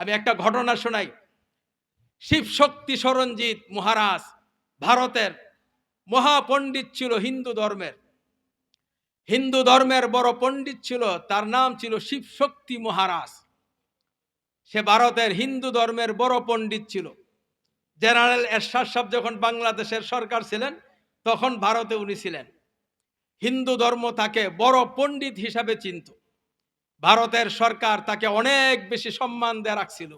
আমি একটা ঘটনা শোনাই। শিব শক্তি সরঞ্জিত মহারাজ ভারতের মহাপণ্ডিত ছিল হিন্দু ধর্মের। হিন্দু ধর্মের বড় পণ্ডিত ছিল, তার নাম ছিল শিব শক্তি মহারাজ। সে ভারতের হিন্দু ধর্মের বড় পণ্ডিত ছিল। জেনারেল এরশাদ সাহেব যখন বাংলাদেশের সরকার ছিলেন, তখন ভারতে উনি ছিলেন। হিন্দু ধর্ম তাকে বড় পণ্ডিত হিসাবে চিনত। ভারতের সরকার তাকে অনেক বেশি সম্মান দেয়া রাখছিল।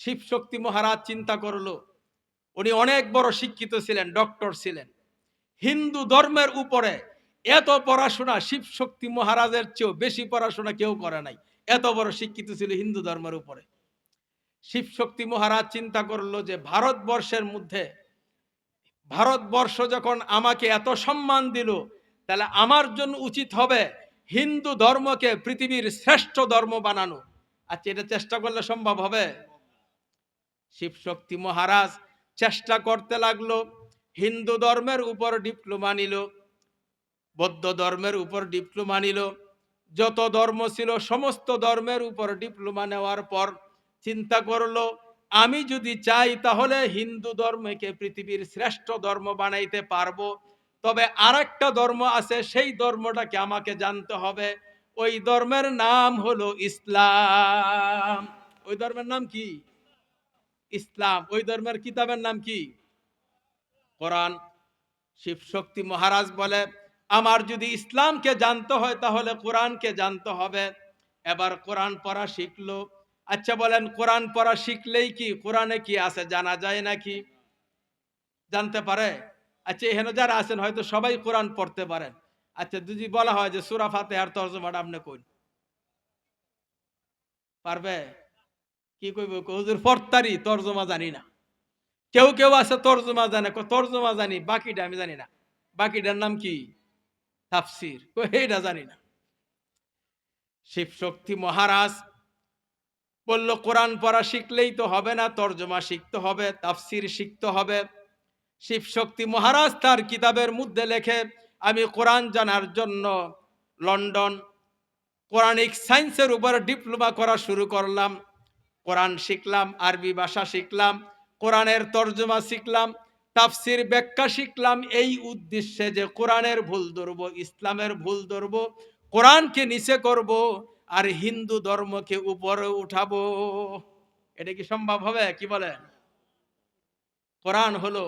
শিবশক্তি মহারাজ চিন্তা করল, উনি অনেক বড় শিক্ষিত ছিলেন, ডক্টর ছিলেন। হিন্দু ধর্মের উপরে এত পড়াশোনা শিবশক্তি মহারাজের চেয়েও বেশি পড়াশোনা কেউ করে নাই। এত বড় শিক্ষিত ছিল হিন্দু ধর্মের উপরে। শিবশক্তি মহারাজ চিন্তা করল যে, ভারতবর্ষের মধ্যে, ভারতবর্ষ যখন আমাকে এত সম্মান দিল, তাহলে আমার জন্য উচিত হবে হিন্দু ধর্মকে পৃথিবীর শ্রেষ্ঠ ধর্ম বানানো। আচ্ছা এটা চেষ্টা করলে সম্ভব হবে? শিবশক্তি মহারাজ চেষ্টা করতে লাগল, হিন্দু ধর্মের উপর ডিপ্লোমা নিল, বৌদ্ধ ধর্মের উপর ডিপ্লোমা নিল। যত ধর্ম ছিল, সমস্ত ধর্মের উপর ডিপ্লোমা নেওয়ার পর চিন্তা করল, আমি যদি চাই তাহলে হিন্দু ধর্মকে পৃথিবীর শ্রেষ্ঠ ধর্ম বানাইতে পারব। তবে আরেকটা ধর্ম আছে, সেই ধর্মটাকে আমাকে জানতে হবে। ওই ধর্মের নাম হলো ইসলাম। ওই ধর্মের নাম কি? ইসলাম। ওই ধর্মের কিতাবের নাম কি? কোরআন। শিবশক্তি মহারাজ বলে, আমার যদি ইসলামকে জানতে হয়, তাহলে কোরআনকে জানতে হবে। এবার কোরআন পড়া শিখলো। আচ্ছা বলেন, কোরআন পড়া শিখলেই কি? কোরআনে কি আছে? জানা যায় নাকি? জানতে পারে? আচ্ছা এখানে যারা আছেন, হয়তো সবাই কোরআন পড়তে পারেন। আচ্ছা যদি বলা হয় যে সুরা ফাতে আর তর্জমাটা আপনি কই পারবে? কি কইব? হুজুর পড়তারি তর্জমা জানি না। কেউ কেউ আছে, তর্জমা জানে। তর্জমা জানি, বাকিটা আমি জানি না। বাকিটার নাম কি? তাফসির। এইটা জানি না। শিব শক্তি মহারাজ বলল, কোরআন পড়া শিখলেই তো হবে না, তর্জমা শিখতে হবে, তাফসির শিখতে হবে। শিবশক্তি মহারাজ তার কিতাবের মধ্যে লেখে, আমি কোরআন জানার জন্য লন্ডন কোরআনিক সায়েন্সের উপর ডিপ্লোমা করা শুরু করলাম। কোরআন শিখলাম, আরবি ভাষা শিখলাম, কোরআনের তর্জমা শিখলাম, তাফসির ব্যাখ্যা শিখলাম। এই উদ্দেশ্যে যে কোরআনের ভুল ধরবো, ইসলামের ভুল ধরবো, কোরআনকে নিচে করব আর হিন্দু ধর্মকে উপরে উঠাবো। এটা কি সম্ভব হবে? কি বলেন? কোরআন হলো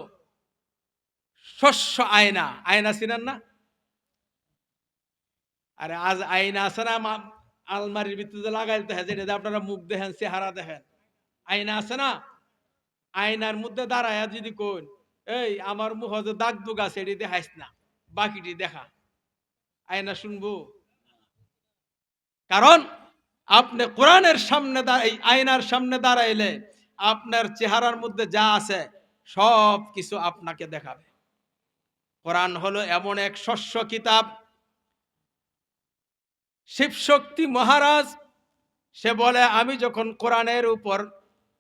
শস্য আয়না আয়না চিনেন না? আরে আজ আয়না আছে না আলমারির ভিতরে লাগাইতে হয়, যেটা আপনারা মুখ দেখেন, চেহারা দেখেন। আয়না আছে না? আয়নার মধ্যে দাঁড়ায় যদি কোন এই, আমার মুখ যে দাগ দুগ আছে, এটি দেখাইস না, বাকিটি দেখা। আয়না শুনব? কারণ আপনি কোরআনের সামনে এই আয়নার সামনে দাঁড়াইলে আপনার চেহারার মধ্যে যা আছে সব কিছু আপনাকে দেখাবে। কোরআন হলো এমন এক শস্য কিতাব। শিবশক্তি মহারাজ, সে বলে, আমি যখন কোরআনের উপর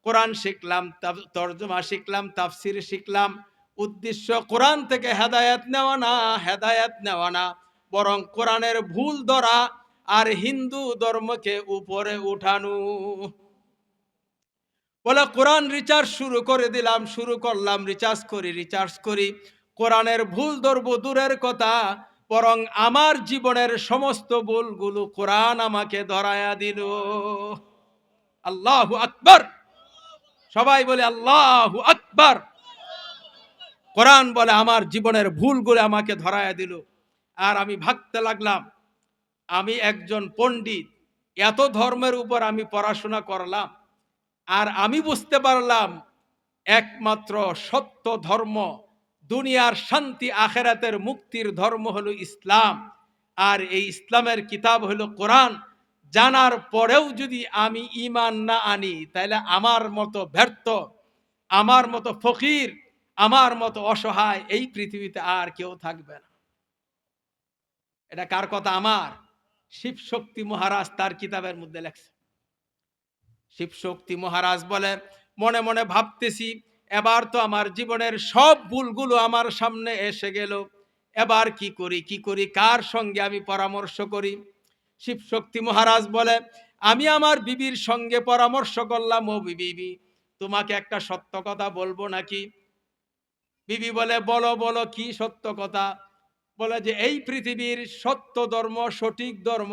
কোরআন শিখলাম তর্জমা শিখলাম, তাফসির শিখলাম, উদ্দেশ্য কোরআন থেকে হেদায়েত নেওয়া না, হেদায়েত নেওয়া না, বরং কোরআনের ভুল ধরা আর হিন্দু ধর্মকে উপরে উঠানো। বলে, কোরআন রিচার্জ শুরু করে দিলাম, শুরু করলাম রিচার্জ করি রিচার্জ করি। কোরআনের ভুল ধরব দূরের কথা, বরং আমার জীবনের সমস্ত ভুলগুলো কোরআন আমাকে ধরায়া দিল। আল্লাহ আকবর! সবাই বলে আল্লাহ আকবার! কোরআন বলে আমার জীবনের ভুলগুলো আমাকে ধরায়া দিল। আর আমি ভাবতে লাগলাম, আমি একজন পণ্ডিত, এত ধর্মের উপর আমি পড়াশোনা করলাম, আর আমি বুঝতে পারলাম একমাত্র সত্য ধর্ম দুনিয়ার শান্তি আখেরাতের মুক্তির ধর্ম হলো ইসলাম। আর এই ইসলামের কিতাব হলো কোরআন। জানার পরেও যদি আমি ইমান না আনি, তাহলে আমার মতো ব্যর্থ, আমার মতো ফকির, আমার মতো অসহায় এই পৃথিবীতে আর কেউ থাকবে না। এটা কার কথা আমার? শিব শক্তি মহারাজ তার কিতাবের মধ্যে লেখছে। শিবশক্তি মহারাজ বলে, মনে মনে ভাবতেছি এবার তো আমার জীবনের সব ভুলগুলো আমার সামনে এসে গেল। এবার কি করি কি করি, কার সঙ্গে আমি পরামর্শ করি? শিবশক্তি মহারাজ বলে, আমি আমার বিবির সঙ্গে পরামর্শ করলাম, ও বিবি তোমাকে একটা সত্য কথা বলব নাকি? বিবি বলে, বলো বলো, কি সত্য কথা? বলে যে, এই পৃথিবীর সত্য ধর্ম, সঠিক ধর্ম,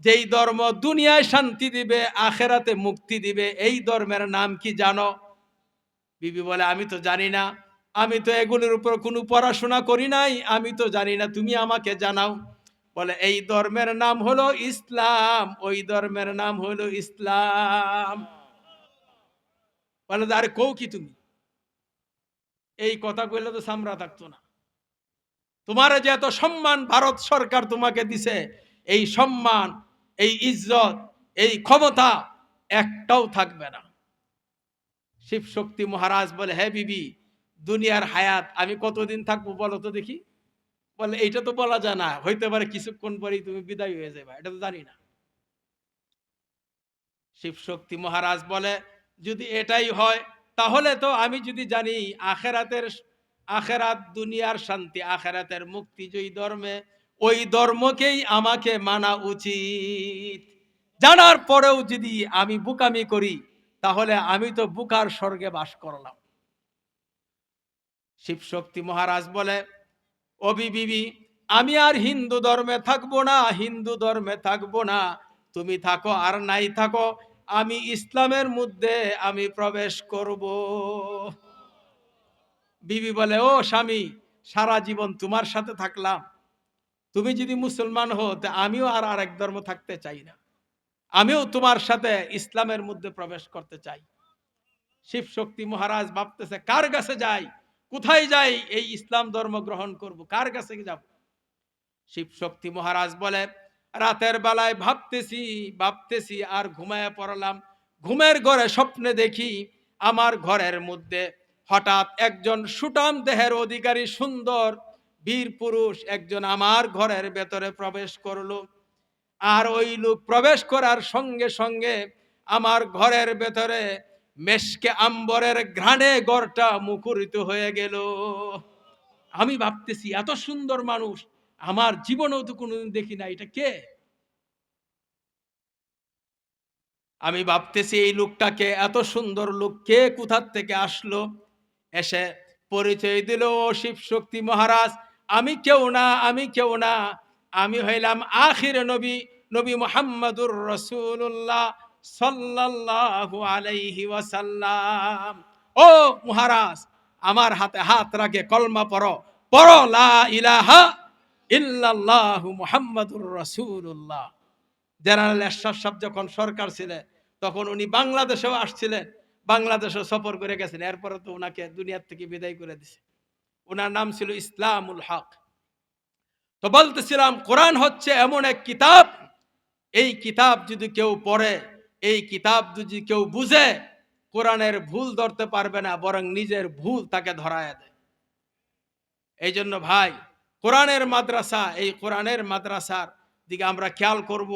যেই ধর্ম দুনিয়ায় শান্তি দিবে, আখেরাতে মুক্তি দিবে, এই ধর্মের নাম কি জানো? বিবি বলে, আমি তো জানি না। আমি তো এগুলোর উপর কোনো পড়াশোনা করি নাই। আমি তো জানি না, তুমি আমাকে জানাও। বলে, এই ধর্মের নাম হলো ইসলাম। ওই ধর্মের নাম হলো ইসলাম। বলে আরে কৌ কি তুমি? এই কথা কইলে তো সামরা থাকতো না। তোমার যে এত সম্মান ভারত সরকার তোমাকে দিছে, এই সম্মান, এই ইজ্জত, এই ক্ষমতা একটাও থাকবে না। শিব শক্তি মহারাজ বলে হ্যাঁ বিবি, দুনিয়ার হায়াত, আমি কতদিন থাকব বলো তো দেখি। বলে, এইটা তো বলা যায় না, হইতে পারে কিছুক্ষণ পরেই তুমি বিদায় হয়ে যাবে এটা তো জানি না। শিব শক্তি মহারাজ বলে, যদি এটাই হয়, তাহলে তো আমি যদি জানি আখেরাতের, আখেরাত দুনিয়ার শান্তি, আখেরাতের মুক্তি যেই ধর্মে, ওই ধর্মকেই আমাকে মানা উচিত। জানার পরেও যদি আমি বুকামি করি তাহলে আমি তো বুকার স্বর্গে বাস করলাম। শিব শক্তি মহারাজ বলে অবি বিবি আমি আর হিন্দু ধর্মে থাকব না, হিন্দু ধর্মে থাকব না। তুমি থাকো আর নাই থাকো, আমি ইসলামের মধ্যে আমি প্রবেশ করব। বিবি বলে, ও স্বামী, সারা জীবন তোমার সাথে থাকলাম। তুমি যদি মুসলমান হো তা আমিও আর আরেক ধর্ম থাকতে চাই না। আমিও তোমার সাথে ইসলামের মধ্যে প্রবেশ করতে চাই। শিব শক্তি মহারাজ ভাবতেছে, কার কাছে যাই? কোথায় যাই? এই ইসলাম ধর্ম গ্রহণ করব, কার কাছে যাব? শিব শক্তি মহারাজ বলে, রাতের বেলায় ভাবতেছি ভাবতেছি আর ঘুমায় পড়লাম। ঘুমের ঘরে স্বপ্নে দেখি, আমার ঘরের মধ্যে হঠাৎ একজন সুটাম দেহের অধিকারী সুন্দর বীর পুরুষ একজন আমার ঘরের ভেতরে প্রবেশ করল। আর ওই লোক প্রবেশ করার সঙ্গে সঙ্গে আমার ঘরের ভেতরে মেশকে আম্বরের ঘ্রাণে ঘরটা মুখরিত হয়ে গেল। আমি ভাবতেছি, এত সুন্দর মানুষ, আমার জীবনেও তো কোনোদিন দেখি না, এটা কে? আমি ভাবতেছি, এই লোকটাকে, এত সুন্দর লোক, কে কোথার থেকে আসলো? এসে পরিচয় দিল শিব শক্তি মহারাজ, আমি কেউ না, আমি কেউ না আমি হইলাম আখির নবী নবী মোহাম্মদুর রসুল্লাহ সাল্লাল্লাহু আলাইহি ওয়াসাল্লাম। ও মহারাজ, আমার হাতে হাত রাখে, কলমা পড়ো। পড়ো, লা ইলাহা ইল্লাল্লাহু মুহাম্মাদুর রাসূলুল্লাহ। জেনারেল এরশাদ সাহেব যখন সরকার ছিলেন, তখন উনি বাংলাদেশেও আসছিলেন। বাংলাদেশও সফর করে গেছেন। এরপরে তো ওনাকে দুনিয়ার থেকে বিদায় করে দিছে। ওনার নাম ছিল ইসলামুল হক। তো বলতেছিলাম, কোরআন হচ্ছে এমন এক কিতাব, এই কিতাব যদি কেউ পড়ে, এই কিতাব যদি কেউ বুঝে, কোরআনের ভুল ধরতে পারবে না, বরং নিজের ভুল তাকে ধরায় দেয়। এই জন্য ভাই, কোরআনের মাদ্রাসা, এই কোরআনের মাদ্রাসার দিকে আমরা খেয়াল করব।